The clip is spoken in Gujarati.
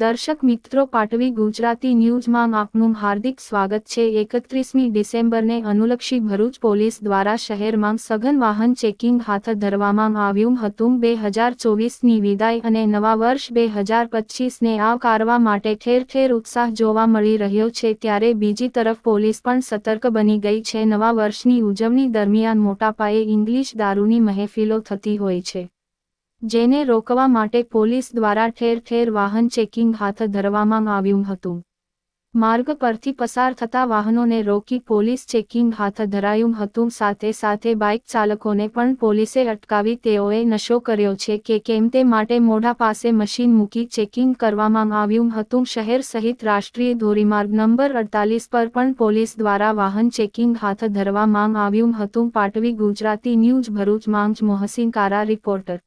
દર્શક મિત્રો પાટવી ગુજરાતી ન્યૂઝમાં આપનું હાર્દિક સ્વાગત છે. એકત્રીસમી ડિસેમ્બરને અનુલક્ષી ભરૂચ પોલીસ દ્વારા શહેરમાં સઘન વાહન ચેકિંગ હાથ ધરવામાં આવ્યું હતું. બે હજાર ચોવીસની વિદાય અને નવા વર્ષ બે હજાર પચીસને આવકારવા માટે ઠેર ઠેર ઉત્સાહ જોવા મળી રહ્યો છે. ત્યારે બીજી તરફ પોલીસ પણ સતર્ક બની ગઈ છે. નવા વર્ષની ઉજવણી દરમિયાન મોટાપાયે ઇંગ્લિશ દારૂની મહેફિલો થતી હોય છે. જેને રોકવા માટે પોલીસ દ્વારા ઠેર ઠેર વાહન ચેકિંગ હાથ ધરવામાં આવ્યું હતું. માર્ગ પરથી પસાર થતા વાહનોને રોકી પોલીસ ચેકિંગ હાથ ધરાયું હતું. સાથે સાથે બાઇક ચાલકોને પણ પોલીસે અટકાવી તેઓએ નશો કર્યો છે કે કેમ તે માટે મોઢા પાસે મશીન મૂકી ચેકિંગ કરવામાં આવ્યું હતું. શહેર સહિત રાષ્ટ્રીય ધોરીમાર્ગ નંબર અડતાલીસ પર પણ પોલીસ દ્વારા વાહન ચેકિંગ હાથ ધરવામાં આવ્યું હતું. પાટવી ગુજરાતી ન્યૂઝ ભરૂચ માંગ મોહસિન કારા, રિપોર્ટર.